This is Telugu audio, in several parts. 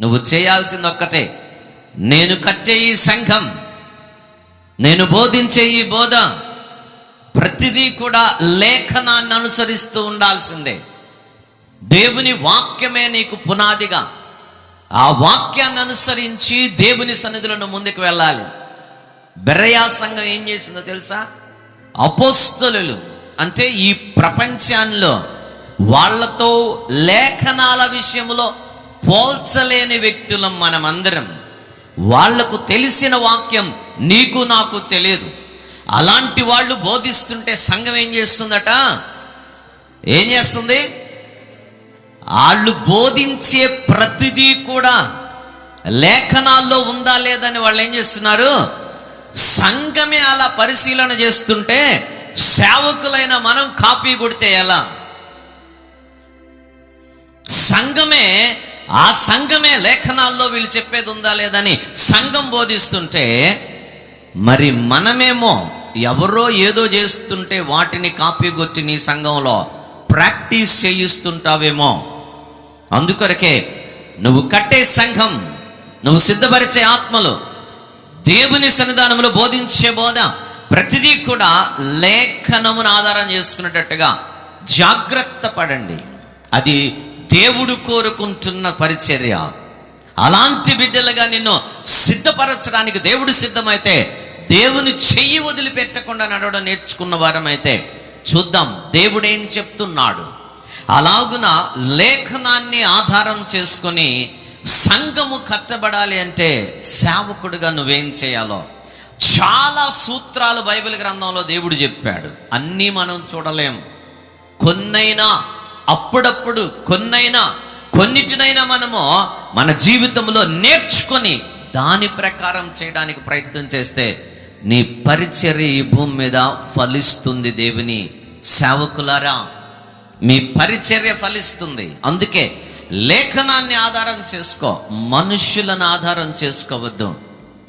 నువ్వు చేయాల్సింది ఒక్కటే నేను కట్టే ఈ సంఘం నేను బోధించే ఈ బోధ ప్రతిదీ కూడా లేఖనాన్ని అనుసరిస్తూ ఉండాల్సిందే. దేవుని వాక్యమే నీకు పునాదిగా. ఆ వాక్యాన్ని అనుసరించి దేవుని సన్నిధులను ముందుకు వెళ్ళాలి. బెరయా సంఘం ఏం చేసిందో తెలుసా? అపోస్తలు అంటే ఈ ప్రపంచంలో వాళ్ళతో లేఖనాల విషయంలో పోల్చలేని వ్యక్తులం మనమందరం. వాళ్ళకు తెలిసిన వాక్యం నీకు నాకు తెలియదు. అలాంటి వాళ్ళు బోధిస్తుంటే సంఘం ఏం చేస్తుందట? ఏం చేస్తుంది? వాళ్ళు బోధించే ప్రతిదీ కూడా లేఖనాల్లో ఉందా లేదని వాళ్ళు ఏం చేస్తున్నారు? సంఘమే అలా పరిశీలన చేస్తుంటే సేవకులైన మనం కాపీ కొడితే ఎలా? సంఘమే ఆ సంఘమే లేఖనాల్లో వీళ్ళు చెప్పేది ఉందా లేదని సంఘం బోధిస్తుంటే మరి మనమేమో ఎవరో ఏదో చేస్తుంటే వాటిని కాపీ కొట్టి నీ సంఘంలో ప్రాక్టీస్ చేయిస్తుంటావేమో. అందుకొరకే నువ్వు కట్టే సంఘం నువ్వు సిద్ధపరిచే ఆత్మలు దేవుని సన్నిధానంలో బోధించే బోధ ప్రతిదీ కూడా లేఖనమును ఆధారం చేసుకునేటట్టుగా జాగ్రత్త పడండి. అది దేవుడు కోరుకుంటున్న పరిచర్య. అలాంటి బిడ్డలుగా నిన్ను సిద్ధపరచడానికి దేవుడు సిద్ధమైతే దేవుని చెయ్యి వదిలిపెట్టకుండా నడవడం నేర్చుకున్న వారమైతే చూద్దాం దేవుడేం చెప్తున్నాడు. అలాగున లేఖనాన్ని ఆధారం చేసుకొని సంఘము కట్టబడాలి అంటే సేవకుడుగా నువ్వేం చేయాలో. చాలా సూత్రాలు బైబిల్ గ్రంథంలో దేవుడు చెప్పాడు. అన్నీ మనం చూడలేం. కొన్నైనా అప్పుడప్పుడు కొన్నైనా కొన్నిటినైనా మనము మన జీవితంలో నేర్చుకొని దాని ప్రకారం చేయడానికి ప్రయత్నం చేస్తే నీ పరిచర్య ఈ భూమి మీద ఫలిస్తుంది దేవుని సేవకులారా. మీ పరిచర్య ఫలిస్తుంది. అందుకే లేఖనాన్ని ఆధారం చేసుకో మనుష్యులను ఆధారం చేసుకోవద్దు.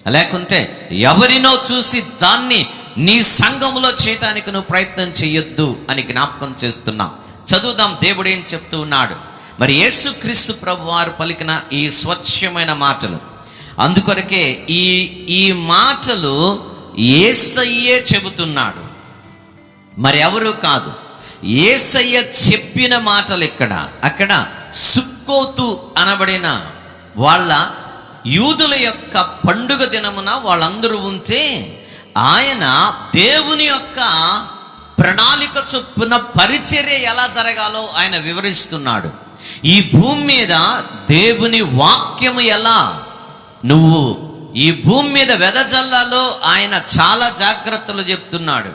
లేకుంటే ఎవరినో చూసి దాన్ని నీ సంఘములో చేయటానికి నువ్వు ప్రయత్నం చేయొద్దు అని జ్ఞాపకం చేస్తున్నావు చదువుదాం దేవుడు ఏం చెప్తూ ఉన్నాడు? మరి యేసుక్రీస్తు ప్రభు వారు పలికిన ఈ స్వచ్ఛమైన మాటలు. అందుకొరకే ఈ ఈ మాటలు ఏసయ్యే చెబుతున్నాడు. మరి ఎవరు కాదు? ఏసయ్య చెప్పిన మాటలు ఇక్కడ అక్కడ సుక్కోతు అనబడిన వాళ్ళ యూదుల యొక్క పండుగ దినమున వాళ్ళందరూ ఉంటే ఆయన దేవుని యొక్క ప్రణాళిక చొప్పున పరిచర్య ఎలా జరగాలో ఆయన వివరిస్తున్నాడు. ఈ భూమి మీద దేవుని వాక్యము ఎలా? నువ్వు ఈ భూమి మీద వెదజల్లాలో ఆయన చాలా జాగ్రత్తలు చెప్తున్నాడు.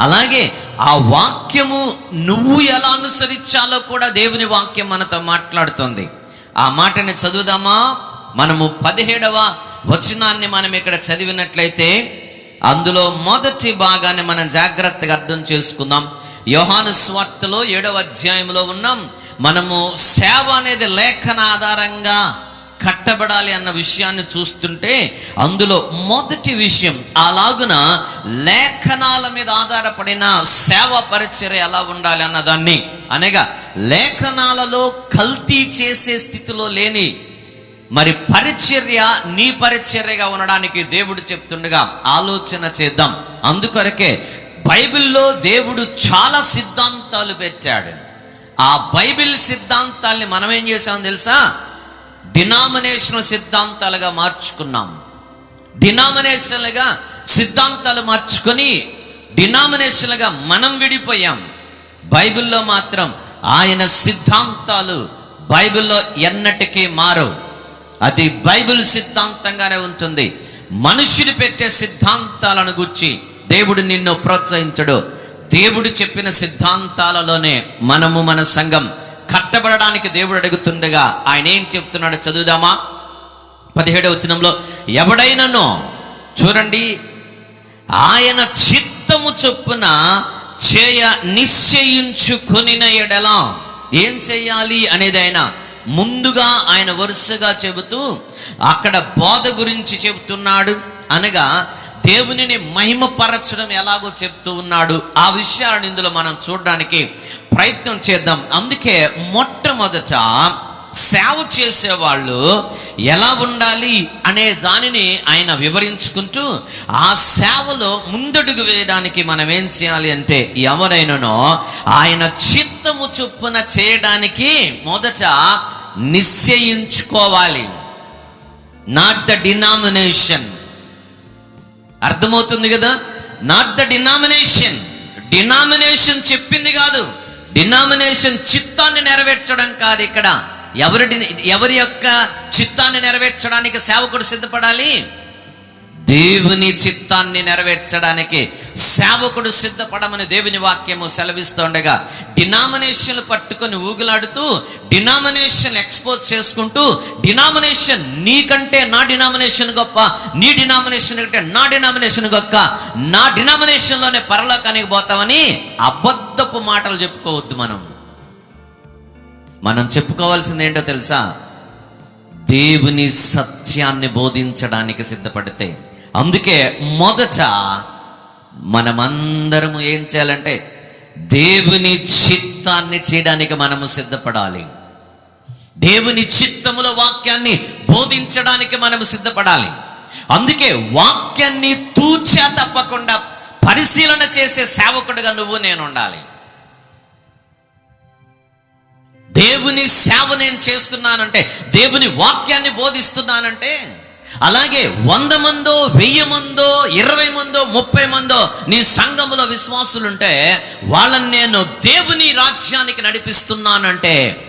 అలాగే ఆ వాక్యము నువ్వు ఎలా అనుసరించాలో కూడా దేవుని వాక్యం మనతో మాట్లాడుతుంది. ఆ మాటని చదువుదామా? మనము పదిహేడవ వచనాన్ని మనం ఇక్కడ చదివినట్లయితే అందులో మొదటి భాగాన్ని మనం జాగ్రత్తగా అర్థం చేసుకుందాం. యోహాను స్వార్తలో ఏడవ అధ్యాయంలో ఉన్నాం. మనము సేవ అనేది లేఖన ఆధారంగా కట్టబడాలి అన్న విషయాన్ని చూస్తుంటే అందులో మొదటి విషయం అలాగున లేఖనాల మీద ఆధారపడిన సేవ పరిచర్య ఎలా ఉండాలి అన్నదాన్ని. అనగా లేఖనాలలో కల్తీ చేసే స్థితిలో లేని మరి పరిచర్య నీ పరిచర్యగా ఉండడానికి దేవుడు చెప్తుండగా ఆలోచన చేద్దాం. అందుకొరకే బైబిల్లో దేవుడు చాలా సిద్ధాంతాలు పెట్టాడు. ఆ బైబిల్ సిద్ధాంతాల్ని మనం ఏం చేసాం తెలుసా? డినామినేషన్ సిద్ధాంతాలుగా మార్చుకున్నాం. డినామినేషన్లుగా సిద్ధాంతాలు మార్చుకొని డినామినేషన్లుగా మనం విడిపోయాం. బైబిల్లో మాత్రం ఆయన సిద్ధాంతాలు బైబిల్లో ఎన్నటికీ మారవు. అది బైబిల్ సిద్ధాంతంగానే ఉంటుంది. మనుషులు పెట్టే సిద్ధాంతాలను గుర్చి దేవుడు నిన్ను ప్రోత్సహించడు. దేవుడు చెప్పిన సిద్ధాంతాలలోనే మనము మన సంఘం కట్టబడడానికి దేవుడు అడుగుతుండగా ఆయన ఏం చెప్తున్నాడు చదువుదామా? పదిహేడవ వచనంలో ఎవడైనను చూడండి ఆయన చిత్తము చొప్పున చేయ నిశ్చయించుకుని ఎడలా ఏం చేయాలి? అనేది ఆయన ముందుగా ఆయన వరుసగా చెబుతూ అక్కడ బోధ గురించి చెబుతున్నాడు. అనగా దేవునిని మహిమపరచడం ఎలాగో చెప్తూ ఉన్నాడు. ఆ విషయాలను ఇందులో మనం చూడడానికి ప్రయత్నం చేద్దాం. అందుకే మొట్టమొదట సేవ చేసేవాళ్ళు ఎలా ఉండాలి అనే దానిని ఆయన వివరించుకుంటూ ఆ సేవలో ముందడుగు వేయడానికి మనం ఏం చేయాలి అంటే ఎవరైనానో ఆయన చిత్తము చొప్పున చేయడానికి మొదట నిశ్చయించుకోవాలి. నాట్ ద డినామినేషన్ అర్థమవుతుంది కదా? నాట్ ద డినామినేషన్ డినామినేషన్ చెప్పింది కాదు. డినామినేషన్ చిత్తాన్ని నెరవేర్చడం కాదు ఇక్కడ. ఎవరి ఎవరి యొక్క చిత్తాన్ని నెరవేర్చడానికి సేవకుడు సిద్ధపడాలి? దేవుని చిత్తాన్ని నెరవేర్చడానికి సేవకుడు సిద్ధపడమని దేవుని వాక్యము సెలవిస్తుండగా డినామినేషన్లు పట్టుకొని ఊగులాడుతూ డినామినేషన్ ఎక్స్పోజ్ చేసుకుంటూ డినామినేషన్ నీకంటే నా డినామినేషన్ గొప్ప నీ డినామినేషన్ కంటే నా డినామినేషన్ గొప్ప నా డినామినేషన్లోనే పరలోకానికి పోతామని అబద్ధపు మాటలు చెప్పుకోవద్దు మనం. మనం చెప్పుకోవాల్సింది ఏంటో తెలుసా? దేవుని సత్యాన్ని బోధించడానికి సిద్ధపడితే అందుకే మొదట మనమందరము ఏం చేయాలంటే దేవుని చిత్తాన్ని చేయడానికి మనము సిద్ధపడాలి. దేవుని చిత్తముల వాక్యాన్ని బోధించడానికి మనము సిద్ధపడాలి. అందుకే వాక్యాన్ని తూచా తప్పకుండా పరిశీలన చేసే సేవకుడుగా నువ్వు నేను ఉండాలి దేవుని సేవ నేను చేస్తున్నానంటే దేవుని వాక్యాన్ని బోధిస్తున్నానంటే అలాగే వంద మందో వెయ్యి మందో ఇరవై మందో ముప్పై మందో నీ సంఘములో విశ్వాసులుంటే వాళ్ళని నేను దేవుని రాజ్యానికి నడిపిస్తున్నానంటే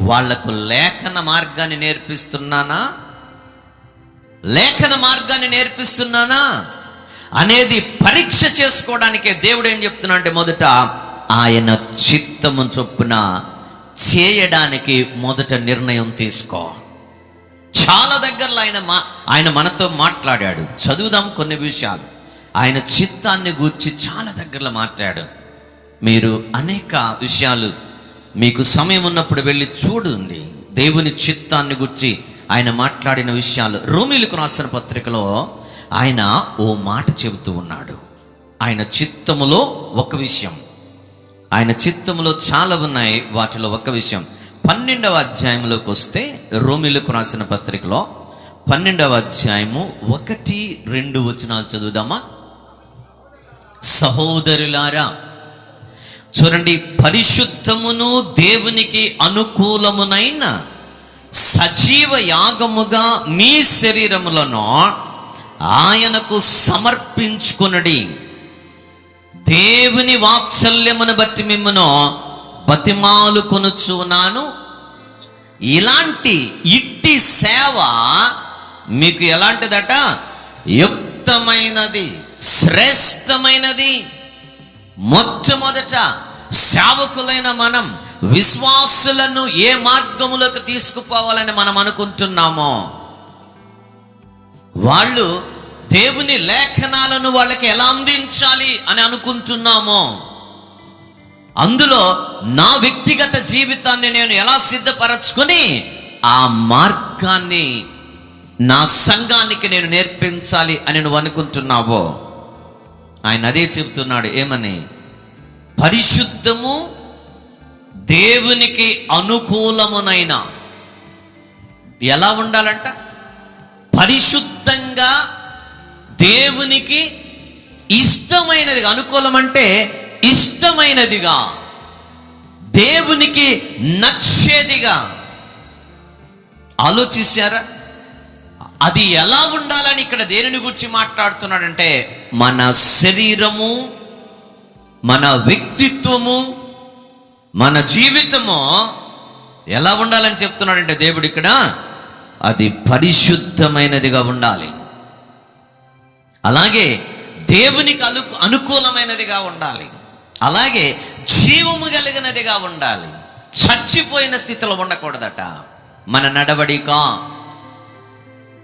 వాళ్ళకు లేఖన మార్గాన్ని నేర్పిస్తున్నానా? లేఖన మార్గాన్ని నేర్పిస్తున్నానా? అనేది పరీక్ష చేసుకోవడానికే దేవుడు ఏం చెప్తున్నాడంటే మొదట ఆయన చిత్తము చొప్పున చేయడానికి మొదట నిర్ణయం తీసుకో. చాలా దగ్గరలో ఆయన మా ఆయన మనతో మాట్లాడాడు. చదువుదాం కొన్ని విషయాలు. ఆయన చిత్తాన్ని గూర్చి చాలా దగ్గరలో మాట్లాడు. మీరు అనేక విషయాలు మీకు సమయం ఉన్నప్పుడు వెళ్ళి చూడండి. దేవుని చిత్తాన్ని గుర్చి ఆయన మాట్లాడిన విషయాలు. రోమిలకు రాసిన పత్రికలో ఆయన ఓ మాట చెబుతూ ఉన్నాడు. ఆయన చిత్తములో ఒక విషయం. ఆయన చిత్తములో చాలా ఉన్నాయి. వాటిలో ఒక విషయం. పన్నెండవ అధ్యాయంలోకి వస్తే రోమిలకు రాసిన పత్రికలో పన్నెండవ అధ్యాయము ఒకటి రెండు వచనాలు చదువుదామా? సహోదరులారా చూడండి పరిశుద్ధమును దేవునికి అనుకూలమునైన సజీవ యాగముగా మీ శరీరములను ఆయనకు సమర్పించుకునడి. దేవుని వాత్సల్యమును బట్టి మిమ్మను బతిమాలు కొనుచున్నాను. ఇలాంటి ఇట్టి సేవ మీకు ఎలాంటిదట? యుక్తమైనది శ్రేష్టమైనది. మొట్టమొదట సేవకులైన మనం విశ్వాసులను ఏ మార్గములోకి తీసుకుపోవాలని మనం అనుకుంటున్నామో వాళ్ళు దేవుని లేఖనాలను వాళ్ళకి ఎలా అందించాలి అని అనుకుంటున్నామో అందులో నా వ్యక్తిగత జీవితాన్ని నేను ఎలా సిద్ధపరచుకొని ఆ మార్గాన్ని నా సంఘానికి నేను నేర్పించాలి అని నువ్వు అనుకుంటున్నావో? ఆయన అదే చెబుతున్నాడు ఏమని? పరిశుద్ధము దేవునికి అనుకూలమునైన. ఎలా ఉండాలంట? పరిశుద్ధంగా దేవునికి ఇష్టమైనది అనుకూలం అంటే ఇష్టమైనదిగా దేవునికి నచ్చేదిగా. ఆలోచించారా అది ఎలా ఉండాలని ఇక్కడ దేనిని గురించి మాట్లాడుతున్నాడంటే మన శరీరము మన వ్యక్తిత్వము మన జీవితము ఎలా ఉండాలని చెప్తున్నాడంటే దేవుడు ఇక్కడ అది పరిశుద్ధమైనదిగా ఉండాలి. అలాగే దేవునికి అను అనుకూలమైనదిగా ఉండాలి. అలాగే జీవము కలిగినదిగా ఉండాలి. చచ్చిపోయిన స్థితిలో ఉండకూడదట. మన నడవడిక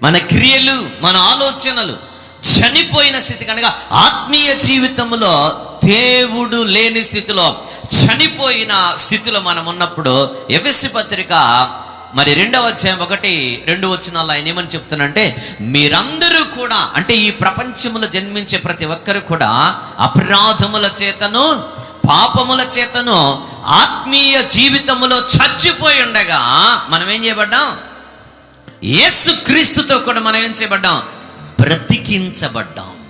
మన క్రియలు మన ఆలోచనలు చనిపోయిన స్థితి కనుక ఆత్మీయ జీవితంలో దేవుడు లేని స్థితిలో చనిపోయిన స్థితిలో మనం ఉన్నప్పుడు ఎఫ్ఎస్సి పత్రిక మరి రెండవ అధ్యాయం ఒకటి రెండు వచనాలు ఆయన ఏమని చెప్తున్నంటే మీరందరూ కూడా అంటే ఈ ప్రపంచములో జన్మించే ప్రతి ఒక్కరు కూడా అపరాధముల చేతను పాపముల చేతను ఆత్మీయ జీవితములో చచ్చిపోయి ఉండగా మనం ఏం చేయబడ్డాం? యేసు క్రీస్తుతో కూడా మనం ఏం చేయబడ్డాం? బ్రతికించబడ్డాం.